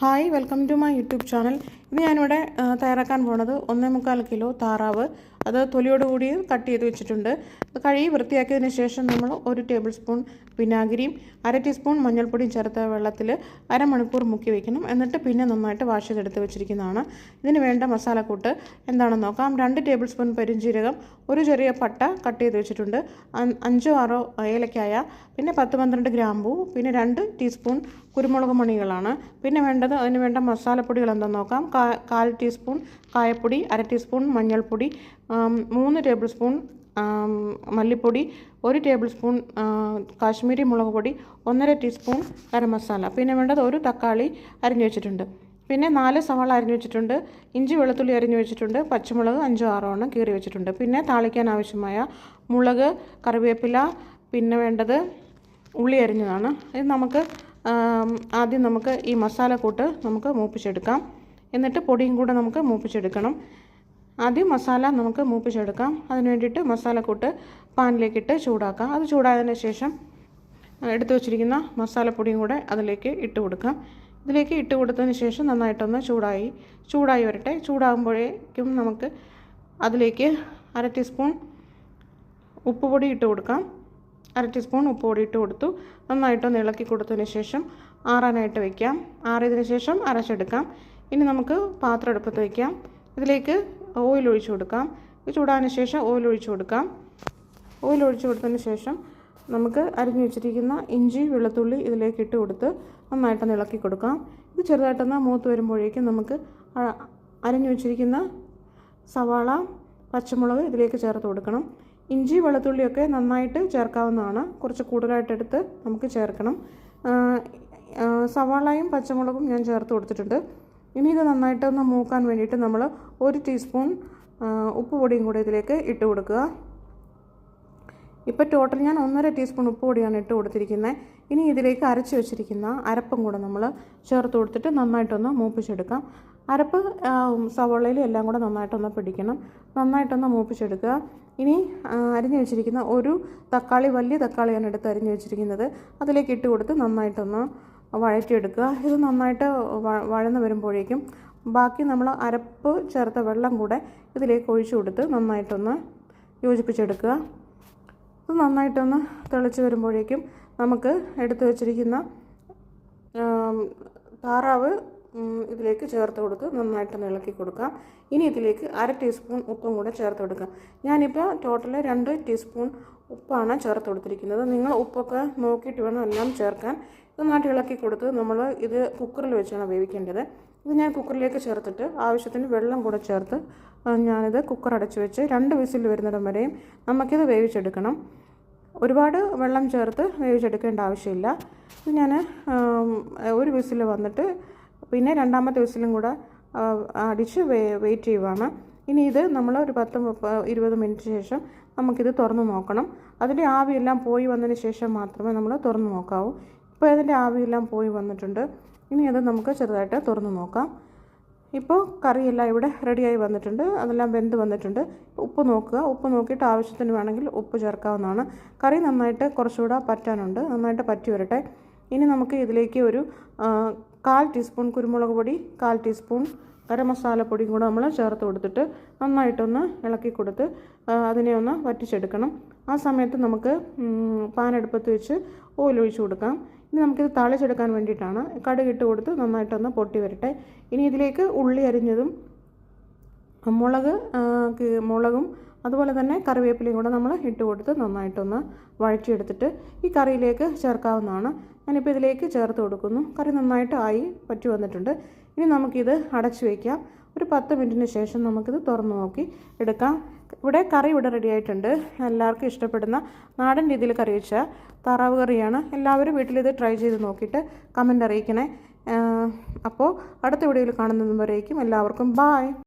Hi welcome to my YouTube channel. ഇന്ന് ഞാനിവിടെ തയ്യാറാക്കാൻ പോണത് ഒന്നേ മുക്കാൽ കിലോ താറാവ്. അത് തൊലിയോട് കൂടി കട്ട് ചെയ്ത് വെച്ചിട്ടുണ്ട്. കഴുകി വൃത്തിയാക്കിയതിന് ശേഷം നമ്മൾ ഒരു ടേബിൾ സ്പൂൺ വിനാഗിരിയും അര ടീസ്പൂൺ മഞ്ഞൾപ്പൊടിയും ചേർത്ത വെള്ളത്തിൽ അരമണിക്കൂർ മുക്കി വയ്ക്കണം എന്നിട്ട് പിന്നെ നന്നായിട്ട് വാഷ് ചെയ്തെടുത്ത് വെച്ചിരിക്കുന്നതാണ്. ഇതിന് വേണ്ട മസാലക്കൂട്ട് എന്താണെന്ന് നോക്കാം. രണ്ട് ടേബിൾ സ്പൂൺ പെരിഞ്ജീരകം ഒരു ചെറിയ പട്ട കട്ട് ചെയ്ത് വെച്ചിട്ടുണ്ട്. അഞ്ചോ ആറോ ഏലക്കായ പിന്നെ പത്ത് പന്ത്രണ്ട് ഗ്രാമ്പൂ പിന്നെ രണ്ട് ടീസ്പൂൺ കുരുമുളക് മണികളാണ്. പിന്നെ വേണ്ടത് അതിന് വേണ്ട മസാലപ്പൊടികൾ എന്താണെന്ന് നോക്കാം. കാൽ ടീസ്പൂൺ കായപ്പൊടി അര ടീസ്പൂൺ മഞ്ഞൾപ്പൊടി മൂന്ന് ടേബിൾ സ്പൂൺ മല്ലിപ്പൊടി ഒരു ടേബിൾ സ്പൂൺ കാശ്മീരി മുളക് പൊടി ഒന്നര ടീസ്പൂൺ ഗരം മസാല. പിന്നെ വേണ്ടത് ഒരു തക്കാളി അരിഞ്ഞു വെച്ചിട്ടുണ്ട്. പിന്നെ നാല് സവാള അരിഞ്ഞു വെച്ചിട്ടുണ്ട്. ഇഞ്ചി വെളുത്തുള്ളി അരിഞ്ഞു വെച്ചിട്ടുണ്ട്. പച്ചമുളക് അഞ്ചോ ആറോ എണ്ണം കീറി വെച്ചിട്ടുണ്ട്. പിന്നെ താളിക്കാൻ ആവശ്യമായ മുളക് കറിവേപ്പില പിന്നെ വേണ്ടത് ഉള്ളി അരിഞ്ഞതാണ്. ഇത് നമുക്ക് ആദ്യം നമുക്ക് ഈ മസാല മസാലക്കൂട്ട് നമുക്ക് മൂപ്പിച്ചെടുക്കാം. എന്നിട്ട് പൊടിയും കൂടെ നമുക്ക് മൂപ്പിച്ചെടുക്കണം. ആദ്യം മസാല നമുക്ക് മൂപ്പിച്ചെടുക്കാം. അതിന് വേണ്ടിയിട്ട് മസാലക്കൂട്ട് പാനിലേക്കിട്ട് ചൂടാക്കാം. അത് ചൂടായതിന് ശേഷം എടുത്തു വച്ചിരിക്കുന്ന മസാലപ്പൊടിയും കൂടെ അതിലേക്ക് ഇട്ട് കൊടുക്കാം. ഇതിലേക്ക് ഇട്ട് കൊടുത്തതിന് ശേഷം നന്നായിട്ടൊന്ന് ചൂടായി. ചൂടായി വരട്ടെ. ചൂടാകുമ്പോഴേക്കും നമുക്ക് അതിലേക്ക് അര ടീസ്പൂൺ ഉപ്പുപൊടി ഇട്ട് കൊടുക്കാം. അര ടീസ്പൂൺ ഉപ്പുപൊടി ഇട്ട് കൊടുത്തു. നന്നായിട്ടൊന്ന് ഇളക്കി കൊടുത്തതിന് ശേഷം ആറാനായിട്ട് വയ്ക്കാം ആറിയതിന് ശേഷം അരച്ചെടുക്കാം. ഇനി നമുക്ക് പാത്രം അടുപ്പത്ത് വയ്ക്കാം ഇതിലേക്ക് ഓയിൽ ഒഴിച്ചു കൊടുക്കാം. ചൂടാതിന് ശേഷം ഓയിൽ ഒഴിച്ചു കൊടുക്കാം. ഓയിൽ ഒഴിച്ചു കൊടുത്തതിന് ശേഷം നമുക്ക് അരിഞ്ഞു വെച്ചിരിക്കുന്ന ഇഞ്ചി വെളുത്തുള്ളി ഇതിലേക്ക് ഇട്ട് കൊടുത്ത് നന്നായിട്ടൊന്ന് ഇളക്കി കൊടുക്കാം. ഇത് ചെറുതായിട്ടൊന്ന് മൂത്ത് വരുമ്പോഴേക്കും നമുക്ക് അരിഞ്ഞു വെച്ചിരിക്കുന്ന സവാള പച്ചമുളക് ഇതിലേക്ക് ചേർത്ത് കൊടുക്കണം. ഇഞ്ചി വെളുത്തുള്ളിയൊക്കെ നന്നായിട്ട് ചേർക്കാവുന്നതാണ്. കുറച്ച് കൂടുതലായിട്ടെടുത്ത് നമുക്ക് ചേർക്കണം. സവാളയും പച്ചമുളകും ഞാൻ ചേർത്ത് കൊടുത്തിട്ടുണ്ട്. ഇനി ഇത് നന്നായിട്ടൊന്ന് മൂക്കാൻ വേണ്ടിയിട്ട് നമ്മൾ ഒരു ടീസ്പൂൺ ഉപ്പ് പൊടിയും കൂടെ ഇതിലേക്ക് ഇട്ട് കൊടുക്കുക. ഇപ്പോൾ ടോട്ടൽ ഞാൻ ഒന്നര ടീസ്പൂൺ ഉപ്പ് പൊടിയാണ് ഇട്ട് കൊടുത്തിരിക്കുന്നത് ഇനി ഇതിലേക്ക് അരച്ച് വെച്ചിരിക്കുന്ന അരപ്പും കൂടെ നമ്മൾ ചേർത്ത് കൊടുത്തിട്ട് നന്നായിട്ടൊന്ന് മൂപ്പിച്ചെടുക്കാം. അരപ്പ് സവോളയിലും എല്ലാം കൂടെ നന്നായിട്ടൊന്ന് പിടിക്കണം. നന്നായിട്ടൊന്ന് മൂപ്പിച്ചെടുക്കുക. ഇനി അരിഞ്ഞ് വെച്ചിരിക്കുന്ന ഒരു തക്കാളി വലിയ തക്കാളിയാണ് എടുത്ത് അരിഞ്ഞ് വെച്ചിരിക്കുന്നത്. അതിലേക്ക് ഇട്ട് കൊടുത്ത് നന്നായിട്ടൊന്ന് വഴറ്റിയെടുക്കുക ഇത് നന്നായിട്ട് വഴന്ന് വരുമ്പോഴേക്കും ബാക്കി നമ്മൾ അരപ്പ് ചേർത്ത വെള്ളം കൂടെ ഇതിലേക്ക് ഒഴിച്ചു കൊടുത്ത് നന്നായിട്ടൊന്ന് യോജിപ്പിച്ചെടുക്കുക. ഇത് നന്നായിട്ടൊന്ന് തിളച്ച് വരുമ്പോഴേക്കും നമുക്ക് എടുത്തു വച്ചിരിക്കുന്ന താറാവ് ഇതിലേക്ക് ചേർത്ത് കൊടുത്ത് നന്നായിട്ട് ഇളക്കി കൊടുക്കാം. ഇനി ഇതിലേക്ക് അര ടീസ്പൂൺ ഉപ്പും കൂടെ ചേർത്ത് കൊടുക്കാം. ഞാനിപ്പോൾ ടോട്ടൽ രണ്ട് ടീസ്പൂൺ ഉപ്പാണ് ചേർത്ത് കൊടുത്തിരിക്കുന്നത്. നിങ്ങൾ ഉപ്പൊക്കെ നോക്കിയിട്ട് വേണം എല്ലാം ചേർക്കാൻ. നന്നായിട്ട് ഇളക്കി കൊടുത്ത് നമ്മൾ ഇത് കുക്കറിൽ വെച്ചാണ് വേവിക്കേണ്ടത്. ഇത് ഞാൻ കുക്കറിലേക്ക് ചേർത്തിട്ട് ആവശ്യത്തിന് വെള്ളം കൂടെ ചേർത്ത് ഞാനിത് കുക്കർ അടച്ച് വെച്ച് രണ്ട് വിസിൽ വരുന്നിടം വരെയും നമുക്കിത് വേവിച്ചെടുക്കണം. ഒരുപാട് വെള്ളം ചേർത്ത് വേവിച്ചെടുക്കേണ്ട ആവശ്യമില്ല. ഇത് ഞാൻ ഒരു വിസിൽ വന്നിട്ട് പിന്നെ രണ്ടാമത്തെ വിസിലും കൂടെ അടിച്ച് വെയിറ്റ് ചെയ്യുവാണ്. ഇനി ഇത് നമ്മൾ ഒരു പത്ത് ഇരുപത് മിനിറ്റ് ശേഷം നമുക്കിത് തുറന്ന് നോക്കണം. അതിന്റെ ആവിയെല്ലാം പോയി വന്നതിന് ശേഷം മാത്രമേ നമ്മൾ തുറന്ന് നോക്കാവൂ. ഇപ്പോൾ അതിന്റെ ആവിയെല്ലാം പോയി വന്നിട്ടുണ്ട്. ഇനി അത് നമുക്ക് ചെറുതായിട്ട് തുറന്ന് നോക്കാം. ഇപ്പോൾ കറിയെല്ലാം ഇവിടെ റെഡിയായി വന്നിട്ടുണ്ട്. അതെല്ലാം വെന്ത് വന്നിട്ടുണ്ട്. ഉപ്പ് നോക്കുക. ഉപ്പ് നോക്കിയിട്ട് ആവശ്യത്തിന് വേണമെങ്കിൽ ഉപ്പ് ചേർക്കാവുന്നതാണ്. കറി നന്നായിട്ട് കുറച്ചുകൂടെ പറ്റാനുണ്ട്. നന്നായിട്ട് പറ്റി വരട്ടെ. ഇനി നമുക്ക് ഇതിലേക്ക് ഒരു കാൽ ടീസ്പൂൺ കുരുമുളക് പൊടി കാൽ ടീസ്പൂൺ ഗരം മസാല പൊടിയും കൂടെ നമ്മൾ ചേർത്ത് കൊടുത്തിട്ട് നന്നായിട്ടൊന്ന് ഇളക്കി കൊടുത്ത് അതിനെ ഒന്ന് വറ്റിച്ചെടുക്കണം. ആ സമയത്ത് നമുക്ക് പാനെടുപ്പത്ത് വെച്ച് ഓയിലൊഴിച്ച് കൊടുക്കാം. ഇനി നമുക്കിത് തളിച്ചെടുക്കാൻ വേണ്ടിയിട്ടാണ് കടുക് ഇട്ട് കൊടുത്ത് നന്നായിട്ടൊന്ന് പൊട്ടി വരട്ടെ. ഇനി ഇതിലേക്ക് ഉള്ളി അരിഞ്ഞതും മുളക് മുളകും അതുപോലെ തന്നെ കറിവേപ്പിലയും കൂടെ നമ്മൾ ഇട്ട് കൊടുത്ത് നന്നായിട്ടൊന്ന് വഴറ്റിയെടുത്തിട്ട് ഈ കറിയിലേക്ക് ചേർക്കാവുന്നതാണ്. ഞാനിപ്പോൾ ഇതിലേക്ക് ചേർത്ത് കൊടുക്കുന്നു. കറി നന്നായിട്ട് ആയി പറ്റി വന്നിട്ടുണ്ട്. ഇനി നമുക്കിത് അടച്ചു വയ്ക്കാം ഒരു പത്ത് മിനിറ്റിന് ശേഷം നമുക്കിത് തുറന്നു നോക്കി എടുക്കാം. ഇവിടെ കറി ഇവിടെ റെഡി ആയിട്ടുണ്ട്. എല്ലാവർക്കും ഇഷ്ടപ്പെടുന്ന നാടൻ രീതിയിൽ കറി വെച്ച താറാവ് കറിയാണ്. എല്ലാവരും വീട്ടിലിത് ട്രൈ ചെയ്ത് നോക്കിയിട്ട് കമന്റ് അറിയിക്കണേ. അപ്പോൾ അടുത്ത വീഡിയോയിൽ കാണുന്നതുവരേക്കും എല്ലാവർക്കും ബായ്